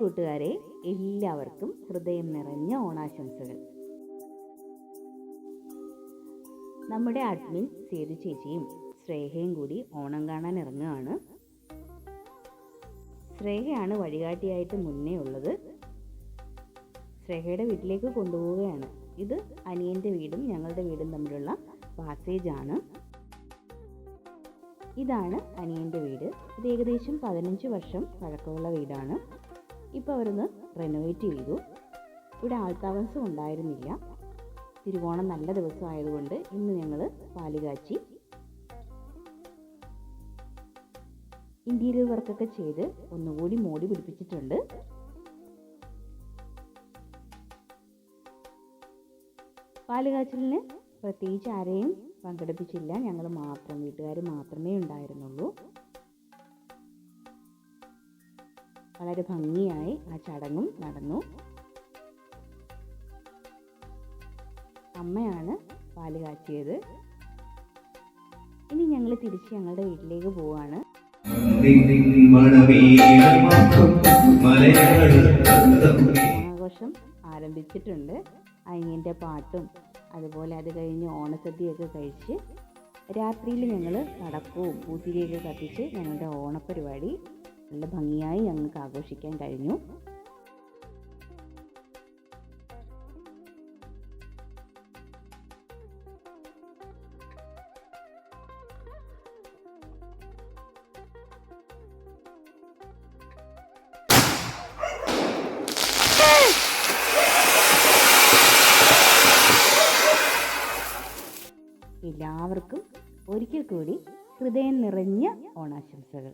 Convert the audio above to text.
കൂട്ടുകാരെ എല്ലാവർക്കും ഹൃദയം നിറഞ്ഞ ഓണാശംസകൾ. നമ്മുടെ അഡ്മിൻ സേതു ചേച്ചിയും ശ്രേഹയും കൂടി ഓണം കാണാൻ ഇറങ്ങുകയാണ്. ശ്രേഹയാണ് വഴികാട്ടിയായിട്ട് മുന്നേ ഉള്ളത്. ശ്രേഹയുടെ വീട്ടിലേക്ക് കൊണ്ടുപോവുകയാണ്. ഇത് അനിയന്റെ വീടും ഞങ്ങളുടെ വീടും തമ്മിലുള്ള പാസേജ് ആണ്. ഇതാണ് അനിയന്റെ വീട്. ഇത് ഏകദേശം പതിനഞ്ച് വർഷം പഴക്കമുള്ള വീടാണ്. ഇപ്പോൾ അവരൊന്ന് റെനോവേറ്റ് ചെയ്തു. ഇവിടെ ആൾത്താമസം ഉണ്ടായിരുന്നില്ല. തിരുവോണം നല്ല ദിവസമായതുകൊണ്ട് ഇന്ന് ഞങ്ങൾ പാലുകാച്ചി ഇന്റീരിയർ വർക്കൊക്കെ ചെയ്ത് ഒന്നുകൂടി മോടി പിടിപ്പിച്ചിട്ടുണ്ട്. പാൽ കാച്ചലിന് പ്രത്യേകിച്ച് ആരെയും പങ്കെടുപ്പിച്ചില്ല. ഞങ്ങൾ മാത്രം വീട്ടുകാർ മാത്രമേ ഉണ്ടായിരുന്നുള്ളൂ. വളരെ ഭംഗിയായി ആ ചടങ്ങും നടന്നു. അമ്മയാണ് പാൽ കാച്ചിയത്. ഇനി ഞങ്ങൾ തിരിച്ച് ഞങ്ങളുടെ വീട്ടിലേക്ക് പോവാണ്. ഓണാഘോഷം ആരംഭിച്ചിട്ടുണ്ട്. അനിയന്റെ പാട്ടും അതുപോലെ അത് കഴിഞ്ഞ് ഓണസദ്യയൊക്കെ കഴിച്ച് രാത്രിയിൽ ഞങ്ങൾ പടക്കവും പൂത്തിരിയൊക്കെ കത്തിച്ച് ഞങ്ങളുടെ ഓണപ്പരിപാടി നല്ല ഭംഗിയായി ഞങ്ങൾക്ക് ആഘോഷിക്കാൻ കഴിഞ്ഞു. എല്ലാവർക്കും ഒരിക്കൽ കൂടി ഹൃദയം നിറഞ്ഞ ഓണാശംസകൾ.